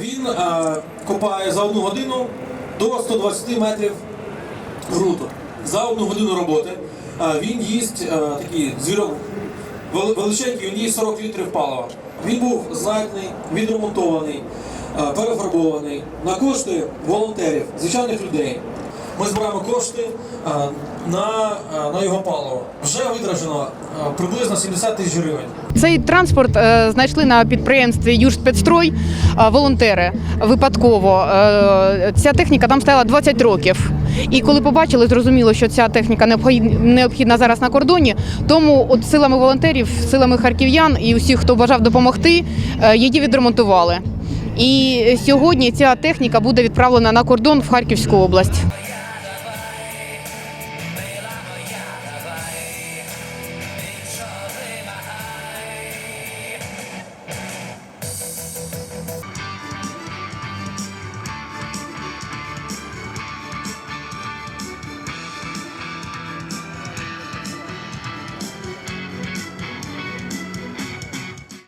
Він е, копає за одну годину до 120 метрів груту. За одну годину роботи е, він їсть е, такий звірок вели- величенький, він їсть 40 літрів палива. Він був знатний, відремонтований, е, перефарбований на кошти волонтерів, звичайних людей. Ми збираємо кошти е, на, е, на його паливо. Вже витражено е, приблизно 70 тисяч гривень. Цей транспорт знайшли на підприємстві Южспецстрой волонтери випадково. Ця техніка там стояла 20 років. І коли побачили, зрозуміло, що ця техніка необхід- необхідна зараз на кордоні. Тому от силами волонтерів, силами харків'ян і усіх, хто бажав допомогти, її відремонтували. І сьогодні ця техніка буде відправлена на кордон в Харківську область.